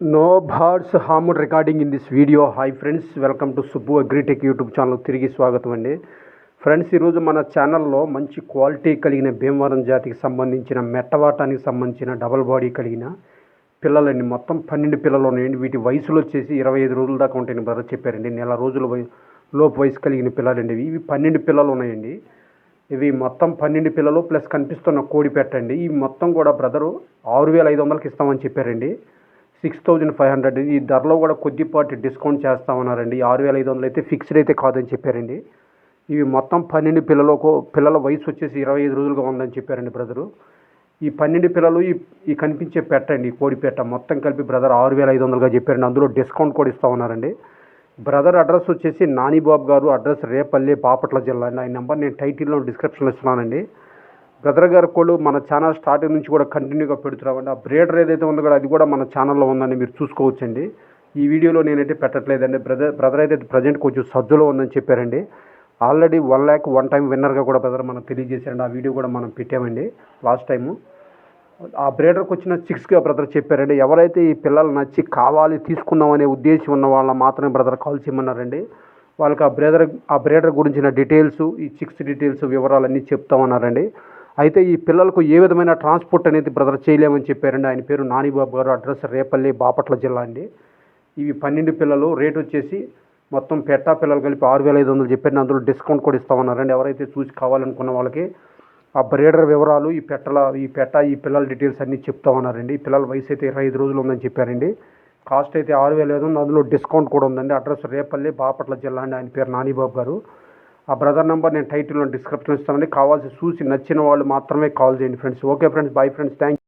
No birds hormone recording in this video hi friends welcome to Subbu agritech YouTube channel తిరిగి స్వాగతం అండి. Friends ఈరోజు మన ఛానల్లో మంచి క్వాలిటీ కలిగిన భీమవరం జాతికి సంబంధించిన మెట్టవాటానికి సంబంధించిన డబల్ బాడీ కలిగిన పిల్లలండి. మొత్తం పన్నెండు పిల్లలు ఉన్నాయండి. వీటి వయసులు వచ్చేసి ఇరవై ఐదు రోజుల దాకా ఉంటాయని బ్రదర్ చెప్పారండి. నెల రోజుల లోపు వయసు కలిగిన పిల్లలండి ఇవి. పన్నెండు పిల్లలు ఉన్నాయండి. ఇవి మొత్తం పన్నెండు పిల్లలు ప్లస్ కనిపిస్తున్న కోడి పెట్టండి. ఇవి మొత్తం కూడా బ్రదరు ఆరు వేల ఐదు వందలకి ఇస్తామని చెప్పారండి. Six thousand five hundred. ఈ ధరలో కూడా కొద్దిపాటి డిస్కౌంట్ చేస్తామన్నారండి ఆరు వేల ఐదు వందలు అయితే ఫిక్స్డ్ అయితే కాదని చెప్పారండి. ఇవి మొత్తం పన్నెండు పిల్లలకు పిల్లల వయసు వచ్చేసి ఇరవై ఐదు రోజులుగా ఉందని చెప్పారండి బ్రదరు. ఈ పన్నెండు పిల్లలు ఈ ఈ కనిపించే పెట్టండి ఈ కోడి పెట్ట మొత్తం కలిపి బ్రదర్ ఆరు వేల ఐదు వందలుగా చెప్పారండి. అందులో డిస్కౌంట్ కూడా ఇస్తూ ఉన్నారండి. బ్రదర్ అడ్రస్ వచ్చేసి నానిబాబు గారు అడ్రస్ రేపల్లి బాపట్ల జిల్లా అండి. ఆయన నెంబర్ నేను టైటిల్లో డిస్క్రిప్షన్లో ఇస్తున్నానండి. బ్రదర్ గారు కోళ్ళు మన ఛానల్ స్టార్టింగ్ నుంచి కూడా కంటిన్యూగా పెడుతున్నామండి ఆ బ్రేడర్ ఏదైతే ఉందో కూడా అది కూడా మన ఛానల్లో ఉందని మీరు చూసుకోవచ్చండి. ఈ వీడియోలో నేనైతే పెట్టట్లేదండి. బ్రదర్ బ్రదర్ అయితే ప్రజెంట్ కొంచెం సజ్జులో ఉందని చెప్పారండి. Already one lakh one time విన్నర్గా కూడా బ్రదర్ మనం తెలియజేశారండి. ఆ వీడియో కూడా మనం పెట్టామండి లాస్ట్ టైము. ఆ బ్రేడర్కి వచ్చిన సిక్స్గా బ్రదర్ చెప్పారండి. ఎవరైతే ఈ పిల్లలు నచ్చి కావాలి తీసుకుందామనే ఉద్దేశం ఉన్న వాళ్ళ మాత్రమే బ్రదర్ కాల్ చేయమన్నారండి. వాళ్ళకి ఆ బ్రేదర్ ఆ బ్రేడర్ గురించిన డీటెయిల్స్ ఈ చిక్స్ డీటెయిల్స్ వివరాలన్నీ చెప్తామన్నారండి. అయితే ఈ పిల్లలకు ఏ విధమైన ట్రాన్స్పోర్ట్ అనేది బ్రదర్ చేయలేమని చెప్పారండి. ఆయన పేరు నానిబాబు గారు అడ్రస్ రేపల్లి బాపట్ల జిల్లా అండి. ఇవి పన్నెండు పిల్లలు రేట్ వచ్చేసి మొత్తం పెట్టా పిల్లలు కలిపి ఆరు వేల ఐదు వందలు చెప్పారు. అందులో డిస్కౌంట్ కూడా ఇస్తామన్నారండి. ఎవరైతే చూసి కావాలనుకున్న వాళ్ళకి ఆ బ్రీడర్ వివరాలు ఈ పెట్టల ఈ పెట్ట ఈ పిల్లల డీటెయిల్స్ అన్నీ చెప్తామన్నారండి. ఈ పిల్లల వయసు అయితే ఇరవై ఐదు రోజులు ఉందని చెప్పారండి. కాస్ట్ అయితే ఆరు వేల ఐదు వందలు అందులో డిస్కౌంట్ కూడా ఉందండి. అడ్రస్ రేపల్లి బాపట్ల జిల్లా అండి. ఆయన పేరు నానిబాబు గారు. ఆ బ్రదర్ నెంబర్ నేను టైటిల్లో డిస్క్రిప్షన్ ఇస్తానండి. కావాల్సి చూసి నచ్చిన వాళ్ళు మాత్రమే కాల్ చేయండి friends. Okay friends. Bye friends. Thank